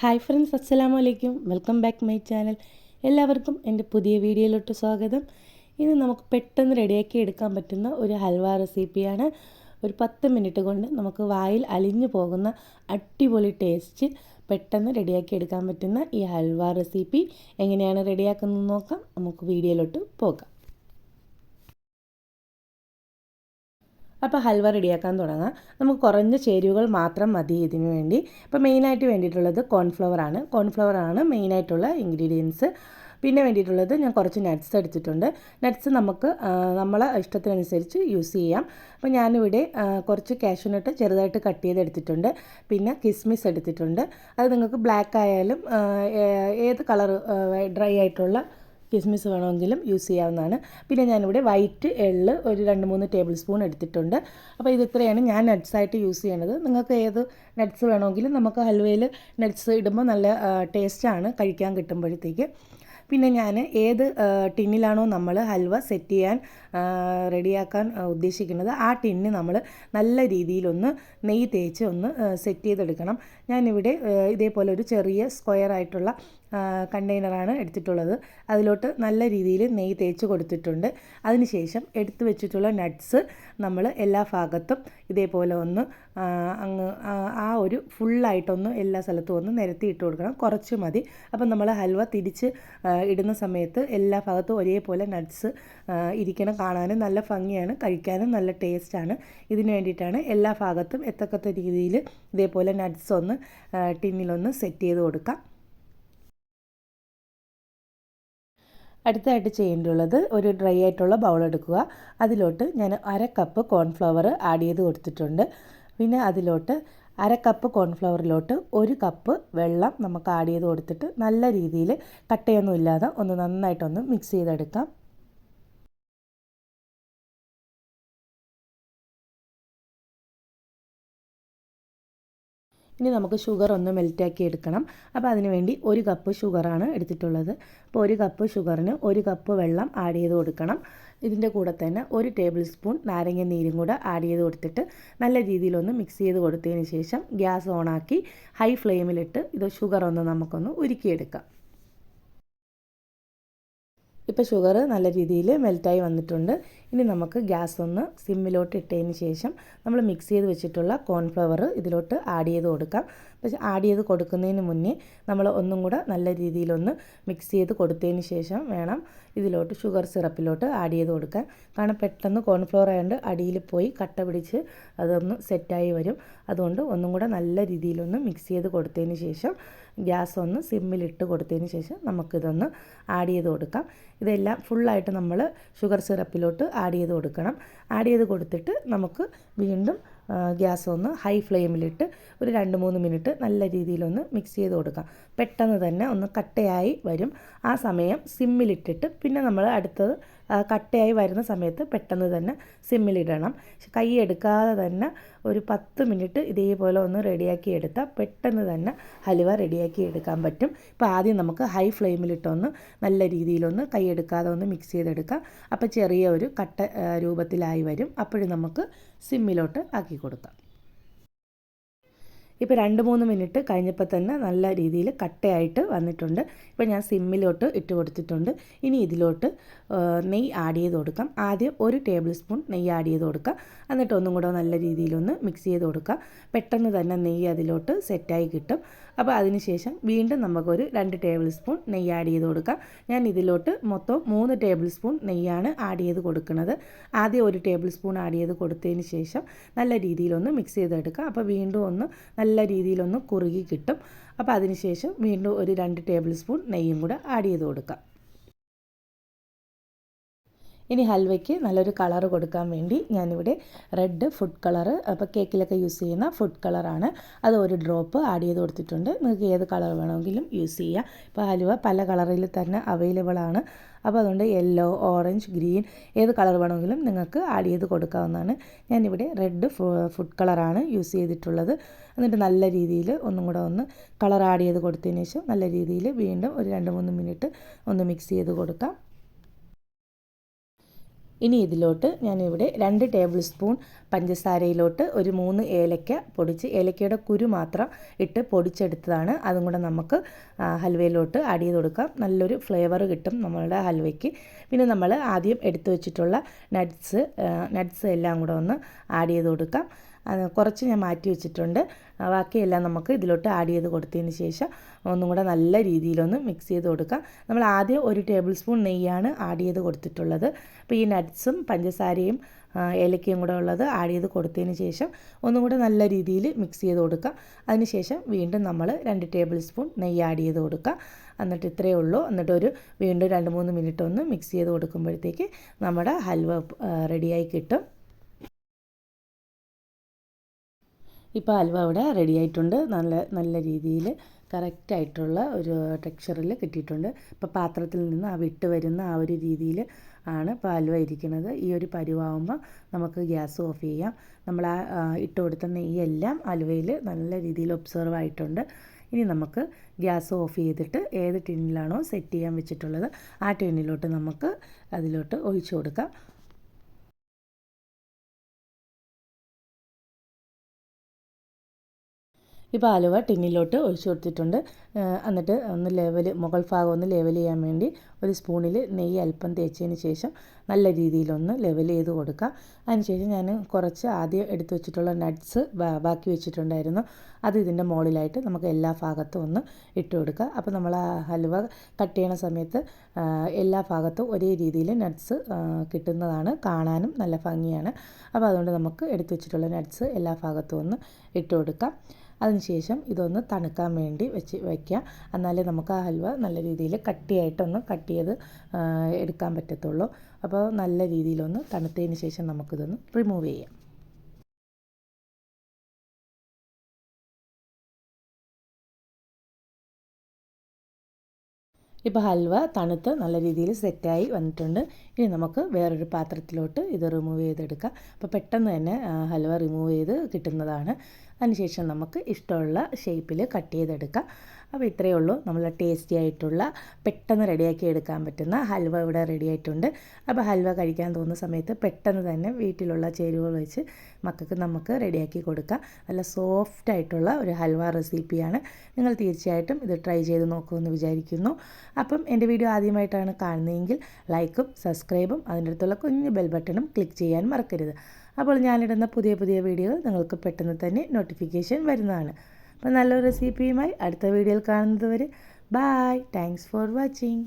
Hi friends അസ്സലാമു അലൈക്കും welcome back my channel. എല്ലാവർക്കും എന്റെ പുതിയ വീഡിയോയിലോട്ട് സ്വാഗതം. ഇന്ന് നമുക്ക് പെട്ടെന്ന് റെഡിയാക്കി എടുക്കാൻ പറ്റുന്ന ഒരു ഹൽവ റെസിപ്പിയാണ്. ഒരു പത്ത് മിനിറ്റ് കൊണ്ട് നമുക്ക് വായിൽ അലിഞ്ഞു പോകുന്ന അടിപൊളി ടേസ്റ്റ് പെട്ടെന്ന് റെഡിയാക്കി എടുക്കാൻ പറ്റുന്ന ഈ ഹൽവ റെസിപ്പി എങ്ങനെയാണ് റെഡിയാക്കുന്നത് നോക്കാം. നമുക്ക് വീഡിയോയിലോട്ട് പോകാം. അപ്പോൾ ഹൽവ റെഡിയാക്കാൻ തുടങ്ങാം. നമുക്ക് കുറഞ്ഞ ചേരുവകൾ മാത്രം മതി ഇതിനു വേണ്ടി. ഇപ്പോൾ മെയിനായിട്ട് വേണ്ടിയിട്ടുള്ളത് കോൺഫ്ലവർ ആണ്. മെയിനായിട്ടുള്ള ഇൻഗ്രീഡിയൻസ്. പിന്നെ വേണ്ടിയിട്ടുള്ളത് ഞാൻ കുറച്ച് നട്ട്സ് എടുത്തിട്ടുണ്ട്. നട്ട്സ് നമുക്ക് നമ്മളെ ഇഷ്ടത്തിനനുസരിച്ച് യൂസ് ചെയ്യാം. അപ്പോൾ ഞാനിവിടെ കുറച്ച് കാഷ്യൂനട്ട് ചെറുതായിട്ട് കട്ട് ചെയ്ത് എടുത്തിട്ടുണ്ട്. പിന്നെ കിസ്മിസ് എടുത്തിട്ടുണ്ട്. അത് നിങ്ങൾക്ക് ബ്ലാക്ക് ആയാലും ഏത് കളർ ഡ്രൈ ആയിട്ടുള്ള കിസ്മിസ് വേണമെങ്കിലും യൂസ് ചെയ്യാവുന്നതാണ്. പിന്നെ ഞാനിവിടെ വൈറ്റ് എള്ള് ഒരു രണ്ട് മൂന്ന് ടേബിൾ സ്പൂൺ എടുത്തിട്ടുണ്ട്. അപ്പോൾ ഇത് ഇത്രയാണ് ഞാൻ നട്ട്സായിട്ട് യൂസ് ചെയ്യണത്. നിങ്ങൾക്ക് ഏത് നട്ട്സ് വേണമെങ്കിലും നമുക്ക് ഹൽവയിൽ നട്ട്സ് ഇടുമ്പോൾ നല്ല ടേസ്റ്റാണ് കഴിക്കാൻ കിട്ടുമ്പോഴത്തേക്ക്. പിന്നെ ഞാൻ ഏത് ടിന്നിലാണോ നമ്മൾ ഹൽവ സെറ്റ് ചെയ്യാൻ റെഡിയാക്കാൻ ഉദ്ദേശിക്കുന്നത് ആ ടിന്ന് നമ്മൾ നല്ല രീതിയിലൊന്ന് നെയ്യ് തേച്ച് ഒന്ന് സെറ്റ് ചെയ്തെടുക്കണം. ഞാനിവിടെ ഇതേപോലെ ഒരു ചെറിയ സ്ക്വയർ ആയിട്ടുള്ള കണ്ടെയ്നറാണ് എടുത്തിട്ടുള്ളത്. അതിലോട്ട് നല്ല രീതിയിൽ നെയ്യ് തേച്ച് കൊടുത്തിട്ടുണ്ട്. അതിനുശേഷം എടുത്തു വെച്ചിട്ടുള്ള നട്ട്സ് നമ്മൾ എല്ലാ ഭാഗത്തും ഇതേപോലെ ഒന്ന് അങ്ങ് ആ ഒരു ഫുള്ളായിട്ടൊന്ന് എല്ലാ സ്ഥലത്തും ഒന്ന് നിരത്തി ഇട്ട് കൊടുക്കണം. കുറച്ച് മതി. അപ്പം നമ്മൾ ഹൽവ തിരിച്ച് ഇടുന്ന സമയത്ത് എല്ലാ ഭാഗത്തും ഒരേപോലെ നട്ട്സ് ഇരിക്കണം. കാണാനും നല്ല ഭംഗിയാണ്. കഴിക്കാനും നല്ല ടേസ്റ്റാണ്. ഇതിന് വേണ്ടിയിട്ടാണ് എല്ലാ ഭാഗത്തും എത്തക്കത്ത രീതിയിൽ ഇതേപോലെ നട്ട്സ് ഒന്ന് ടിന്നിലൊന്ന് സെറ്റ് ചെയ്ത് കൊടുക്കാം. അടുത്തായിട്ട് ചെയ്യേണ്ടുള്ളത് ഒരു ഡ്രൈ ആയിട്ടുള്ള ബൗൾ എടുക്കുക. അതിലോട്ട് ഞാൻ അര കപ്പ് കോൺഫ്ലവർ ആഡ് ചെയ്ത് കൊടുത്തിട്ടുണ്ട്. പിന്നെ അതിലോട്ട് അര കപ്പ് കോൺഫ്ലവറിലോട്ട് ഒരു കപ്പ് വെള്ളം നമുക്ക് ആഡ് ചെയ്ത് കൊടുത്തിട്ട് നല്ല രീതിയിൽ കട്ടയൊന്നും ഇല്ലാതെ ഒന്ന് നന്നായിട്ടൊന്ന് മിക്സ് ചെയ്തെടുക്കാം. ഇനി നമുക്ക് ഷുഗർ ഒന്ന് മെൽറ്റാക്കി എടുക്കണം. അപ്പോൾ അതിനുവേണ്ടി ഒരു കപ്പ് ഷുഗറാണ് എടുത്തിട്ടുള്ളത്. അപ്പോൾ ഒരു കപ്പ് ഷുഗറിന് ഒരു കപ്പ് വെള്ളം ആഡ് ചെയ്ത് കൊടുക്കണം. ഇതിന്റെ കൂടെ തന്നെ ഒരു ടേബിൾ സ്പൂൺ നാരങ്ങ നീരും കൂടെ ആഡ് ചെയ്ത് കൊടുത്തിട്ട് നല്ല രീതിയിലൊന്ന് മിക്സ് ചെയ്ത് കൊടുത്തതിന് ശേഷം ഗ്യാസ് ഓണാക്കി ഹൈ ഫ്ലെയിമിലിട്ട് ഇത് ഷുഗർ ഒന്ന് നമുക്കൊന്ന് ഉരുക്കിയെടുക്കാം. ഇപ്പോൾ ഷുഗർ നല്ല രീതിയിൽ മെൽറ്റായി വന്നിട്ടുണ്ട്. ഇനി നമുക്ക് ഗ്യാസ് ഒന്ന് സിമ്മിലോട്ട് ഇട്ടതിന് ശേഷം നമ്മൾ മിക്സ് ചെയ്ത് വെച്ചിട്ടുള്ള കോൺഫ്ലവർ ഇതിലോട്ട് ആഡ് ചെയ്ത് കൊടുക്കാം. പക്ഷേ ആഡ് ചെയ്ത് കൊടുക്കുന്നതിന് മുന്നേ നമ്മൾ ഒന്നും കൂടെ നല്ല രീതിയിലൊന്ന് മിക്സ് ചെയ്ത് കൊടുത്തതിന് ശേഷം വേണം ഇതിലോട്ട് ഷുഗർ സിറപ്പിലോട്ട് ആഡ് ചെയ്ത് കൊടുക്കാൻ. കാരണം പെട്ടെന്ന് കോൺഫ്ലവർ ആയതുകൊണ്ട് അടിയിൽ പോയി കട്ട പിടിച്ച് അതൊന്ന് സെറ്റായി വരും. അതുകൊണ്ട് ഒന്നും കൂടെ നല്ല രീതിയിലൊന്ന് മിക്സ് ചെയ്ത് കൊടുത്തതിന് ശേഷം ഗ്യാസ് ഒന്ന് സിമ്മിലിട്ട് കൊടുത്തതിന് ശേഷം നമുക്കിതൊന്ന് ആഡ് ചെയ്ത് കൊടുക്കാം. ഇതെല്ലാം ഫുള്ളായിട്ട് നമ്മൾ ഷുഗർ സിറപ്പിലോട്ട് ആഡ് ചെയ്ത് കൊടുക്കണം. ആഡ് ചെയ്ത് കൊടുത്തിട്ട് നമുക്ക് വീണ്ടും ഗ്യാസ് ഒന്ന് ഹൈ ഫ്ലെയിമിലിട്ട് ഒരു രണ്ട് മൂന്ന് മിനിറ്റ് നല്ല രീതിയിലൊന്ന് മിക്സ് ചെയ്ത് കൊടുക്കാം. പെട്ടെന്ന് തന്നെ ഒന്ന് കട്ടയായി വരും. ആ സമയം സിമ്മിലിട്ടിട്ട് പിന്നെ നമ്മൾ അടുത്തത് കട്ടയായി വരുന്ന സമയത്ത് പെട്ടെന്ന് തന്നെ സിമ്മിലിടണം കൈ എടുക്കാതെ തന്നെ ഒരു പത്ത് മിനിറ്റ് ഇതേപോലെ ഒന്ന് റെഡിയാക്കി എടുത്താൽ പെട്ടെന്ന് തന്നെ ഹലുവ റെഡിയാക്കി എടുക്കാൻ പറ്റും. ഇപ്പോൾ ആദ്യം നമുക്ക് ഹൈ ഫ്ലെയിമിലിട്ടൊന്ന് നല്ല രീതിയിലൊന്ന് കൈ എടുക്കാതെ ഒന്ന് മിക്സ് ചെയ്തെടുക്കാം. അപ്പോൾ ചെറിയ ഒരു കട്ട രൂപത്തിലായി വരും. അപ്പോഴും നമുക്ക് സിമ്മിലോട്ട് ആക്കി കൊടുക്കാം. ഇപ്പോൾ രണ്ട് മൂന്ന് മിനിറ്റ് കഴിഞ്ഞപ്പോൾ തന്നെ നല്ല രീതിയിൽ കട്ടയായിട്ട് വന്നിട്ടുണ്ട്. ഇപ്പോൾ ഞാൻ സിമ്മിലോട്ട് ഇട്ട് കൊടുത്തിട്ടുണ്ട്. ഇനി ഇതിലോട്ട് നെയ്യ് ആഡ് ചെയ്ത് കൊടുക്കാം. ആദ്യം ഒരു ടേബിൾ സ്പൂൺ നെയ്യ് ആഡ് ചെയ്ത് കൊടുക്കാം എന്നിട്ട് ഒന്നും കൂടെ നല്ല രീതിയിലൊന്ന് മിക്സ് ചെയ്ത് കൊടുക്കാം പെട്ടെന്ന് തന്നെ നെയ്യ് അതിലോട്ട് സെറ്റായി കിട്ടും. അപ്പോൾ അതിനുശേഷം വീണ്ടും നമുക്കൊരു രണ്ട് ടേബിൾ സ്പൂൺ നെയ്യ് ആഡ് ചെയ്ത് കൊടുക്കാം. ഞാൻ ഇതിലോട്ട് മൊത്തം മൂന്ന് ടേബിൾ സ്പൂൺ നെയ്യാണ് ആഡ് ചെയ്ത് കൊടുക്കുന്നത്. ആദ്യം ഒരു ടേബിൾ സ്പൂൺ ആഡ് ചെയ്ത് കൊടുത്തതിന് ശേഷം നല്ല രീതിയിലൊന്ന് മിക്സ് ചെയ്തെടുക്കാം അപ്പോൾ വീണ്ടും ഒന്ന് നല്ല രീതിയിലൊന്ന് കുറുകി കിട്ടും. അപ്പോൾ അതിനുശേഷം വീണ്ടും ഒരു രണ്ട് ടേബിൾ സ്പൂൺ നെയ്യും കൂടെ ആഡ് ചെയ്ത് കൊടുക്കാം. ഇനി ഹൽവയ്ക്ക് നല്ലൊരു കളർ കൊടുക്കാൻ വേണ്ടി ഞാനിവിടെ റെഡ് ഫുഡ് കളർ അപ്പോൾ കേക്കിലൊക്കെ യൂസ് ചെയ്യുന്ന ഫുഡ് കളറാണ് അത് ഒരു ഡ്രോപ്പ് ആഡ് ചെയ്ത് കൊടുത്തിട്ടുണ്ട്. നിങ്ങൾക്ക് ഏത് കളർ വേണമെങ്കിലും യൂസ് ചെയ്യാം. ഇപ്പോൾ ഹലുവ പല കളറിൽ തന്നെ അവൈലബിൾ ആണ്. അപ്പോൾ അതുകൊണ്ട് യെല്ലോ ഓറഞ്ച് ഗ്രീൻ ഏത് കളർ വേണമെങ്കിലും നിങ്ങൾക്ക് ആഡ് ചെയ്ത് കൊടുക്കാവുന്നതാണ്. ഞാനിവിടെ റെഡ് ഫുഡ് കളറാണ് യൂസ് ചെയ്തിട്ടുള്ളത്. എന്നിട്ട് നല്ല രീതിയിൽ ഒന്നും കൂടെ ഒന്ന് കളർ ആഡ് ചെയ്ത് കൊടുത്തതിന് ശേഷം നല്ല രീതിയിൽ വീണ്ടും ഒരു രണ്ട് മൂന്ന് മിനിറ്റ് ഒന്ന് മിക്സ് ചെയ്ത് കൊടുക്കാം. ഇനി ഇതിലോട്ട് ഞാനിവിടെ രണ്ട് ടേബിൾ സ്പൂൺ പഞ്ചസാരയിലോട്ട് ഒരു മൂന്ന് ഏലക്ക പൊടിച്ച് ഏലക്കയുടെ കുരു മാത്രം ഇട്ട് പൊടിച്ചെടുത്തതാണ്. അതും കൂടെ നമുക്ക് ഹൽവയിലോട്ട് ആഡ് ചെയ്ത് കൊടുക്കാം. നല്ലൊരു ഫ്ലേവർ കിട്ടും നമ്മളുടെ ഹൽവയ്ക്ക്. പിന്നെ നമ്മൾ ആദ്യം എടുത്തു വെച്ചിട്ടുള്ള നട്ട്സ് നട്ട്സ് എല്ലാം കൂടെ ഒന്ന് ആഡ് ചെയ്ത് കൊടുക്കാം. കുറച്ച് ഞാൻ മാറ്റി വെച്ചിട്ടുണ്ട്. ബാക്കിയെല്ലാം നമുക്ക് ഇതിലോട്ട് ആഡ് ചെയ്ത് കൊടുത്തതിന് ശേഷം ഒന്നും കൂടെ നല്ല രീതിയിലൊന്ന് മിക്സ് ചെയ്ത് കൊടുക്കാം. നമ്മൾ ആദ്യം ഒരു ടേബിൾ സ്പൂൺ നെയ്യാണ് ആഡ് ചെയ്ത് കൊടുത്തിട്ടുള്ളത്. അപ്പോൾ ഈ നട്ട്സും പഞ്ചസാരയും ഏലക്കയും കൂടെ ഉള്ളത് ആഡ് ചെയ്ത് കൊടുത്തതിന് ശേഷം ഒന്നും കൂടെ നല്ല രീതിയിൽ മിക്സ് ചെയ്ത് കൊടുക്കാം. അതിനുശേഷം വീണ്ടും നമ്മൾ രണ്ട് ടേബിൾ സ്പൂൺ നെയ്യ് ആഡ് ചെയ്ത് കൊടുക്കുക എന്നിട്ട് ഇത്രയേ ഉള്ളൂ. എന്നിട്ട് ഒരു വീണ്ടും രണ്ട് മൂന്ന് മിനിറ്റ് ഒന്ന് മിക്സ് ചെയ്ത് കൊടുക്കുമ്പോഴത്തേക്ക് നമ്മുടെ ഹൽവ റെഡിയായി കിട്ടും. ഇപ്പോൾ ഹൽവ ഇവിടെ റെഡി ആയിട്ടുണ്ട് നല്ല നല്ല രീതിയിൽ കറക്റ്റായിട്ടുള്ള ഒരു ടെക്സ്ചറിൽ കിട്ടിയിട്ടുണ്ട്. ഇപ്പോൾ പാത്രത്തിൽ നിന്ന് ആ വിട്ട് വരുന്ന ആ ഒരു രീതിയിൽ ആണ് ഇപ്പോൾ ഹൽവ ഇരിക്കുന്നത്. ഈ ഒരു പരുവാകുമ്പോൾ നമുക്ക് ഗ്യാസ് ഓഫ് ചെയ്യാം. നമ്മൾ ആ ഇട്ട് കൊടുത്ത നെയ്യെല്ലാം ഹൽവയിൽ നല്ല രീതിയിൽ ഒബ്സർവ് ആയിട്ടുണ്ട്. ഇനി നമുക്ക് ഗ്യാസ് ഓഫ് ചെയ്തിട്ട് ഏത് ടിന്നിലാണോ സെറ്റ് ചെയ്യാൻ വെച്ചിട്ടുള്ളത് ആ ടിന്നിലോട്ട് നമുക്ക് അതിലോട്ട് ഒഴിച്ചു കൊടുക്കാം. ഇപ്പോൾ ആലുവ ടിന്നിലോട്ട് ഒഴിച്ചു കൊടുത്തിട്ടുണ്ട്. എന്നിട്ട് ഒന്ന് ലെവൽ മുകൾ ഭാഗം ഒന്ന് ലെവൽ ചെയ്യാൻ വേണ്ടി ഒരു സ്പൂണിൽ നെയ്യ് അല്പം തേച്ചതിന് ശേഷം നല്ല രീതിയിലൊന്ന് ലെവൽ ചെയ്ത് കൊടുക്കുക അതിനുശേഷം ഞാൻ കുറച്ച് ആദ്യം എടുത്തു വെച്ചിട്ടുള്ള നട്ട്സ് ബാക്കി വെച്ചിട്ടുണ്ടായിരുന്നു. അത് ഇതിന്റെ മുകളിലായിട്ട് നമുക്ക് എല്ലാ ഭാഗത്തും ഒന്ന് ഇട്ട് കൊടുക്കുക അപ്പോൾ നമ്മൾ ആ ഹലുവ കട്ട് ചെയ്യണ സമയത്ത് എല്ലാ ഭാഗത്തും ഒരേ രീതിയിൽ നട്ട്സ് കിട്ടുന്നതാണ്. കാണാനും നല്ല ഭംഗിയാണ്. അപ്പോൾ അതുകൊണ്ട് നമുക്ക് എടുത്തു വെച്ചിട്ടുള്ള നട്ട്സ് എല്ലാ ഭാഗത്തും ഒന്ന് ഇട്ട് കൊടുക്കാം. അതിനുശേഷം ഇതൊന്ന് തണുക്കാൻ വേണ്ടി വെച്ച് വയ്ക്കുക എന്നാലേ നമുക്ക് ആ ഹൽവ നല്ല രീതിയിൽ കട്ടിയായിട്ടൊന്ന് കട്ട് ചെയ്ത് എടുക്കാൻ പറ്റത്തുള്ളൂ. അപ്പോൾ നല്ല രീതിയിലൊന്ന് തണുത്തതിന് ശേഷം നമുക്കിതൊന്ന് റിമൂവ് ചെയ്യാം. ഇപ്പോൾ ഹൽവ തണുത്ത് നല്ല രീതിയിൽ സെറ്റായി വന്നിട്ടുണ്ട്. ഇനി നമുക്ക് വേറൊരു പാത്രത്തിലോട്ട് ഇത് റിമൂവ് ചെയ്തെടുക്കാം. അപ്പോൾ പെട്ടെന്ന് തന്നെ ഹൽവ റിമൂവ് ചെയ്ത് കിട്ടുന്നതാണ്. അതിനുശേഷം നമുക്ക് ഇഷ്ടമുള്ള ഷേപ്പിൽ കട്ട് ചെയ്തെടുക്കാം. അപ്പോൾ ഇത്രയേ ഉള്ളൂ. നമ്മൾ ടേസ്റ്റി ആയിട്ടുള്ള പെട്ടെന്ന് റെഡിയാക്കി എടുക്കാൻ പറ്റുന്ന ഹൽവ ഇവിടെ റെഡി ആയിട്ടുണ്ട്. അപ്പോൾ ഹൽവ കഴിക്കാൻ തോന്നുന്ന സമയത്ത് പെട്ടെന്ന് തന്നെ വീട്ടിലുള്ള ചേരുവകൾ വെച്ച് മക്കൾക്ക് നമുക്ക് റെഡിയാക്കി കൊടുക്കാം. നല്ല സോഫ്റ്റ് ആയിട്ടുള്ള ഒരു ഹൽവ റെസിപ്പിയാണ് നിങ്ങൾ തീർച്ചയായിട്ടും ഇത് ട്രൈ ചെയ്ത് നോക്കുമെന്ന് വിചാരിക്കുന്നു. അപ്പം എന്റെ വീഡിയോ ആദ്യമായിട്ടാണ് കാണുന്നതെങ്കിൽ ലൈക്കും സബ്സ്ക്രൈബും അതിന്റെ അടുത്തുള്ള കുഞ്ഞ് ബെൽ ബട്ടണും ക്ലിക്ക് ചെയ്യാൻ മറക്കരുത്. അപ്പോൾ ഞാനിടുന്ന പുതിയ പുതിയ വീഡിയോകൾ നിങ്ങൾക്ക് പെട്ടെന്ന് തന്നെ നോട്ടിഫിക്കേഷൻ വരുന്നതാണ്. അപ്പോൾ നല്ലൊരു റെസിപ്പിയുമായി അടുത്ത വീഡിയോയിൽ കാണുന്നത് വരെ ബായ് താങ്ക്സ് ഫോർ വാച്ചിങ്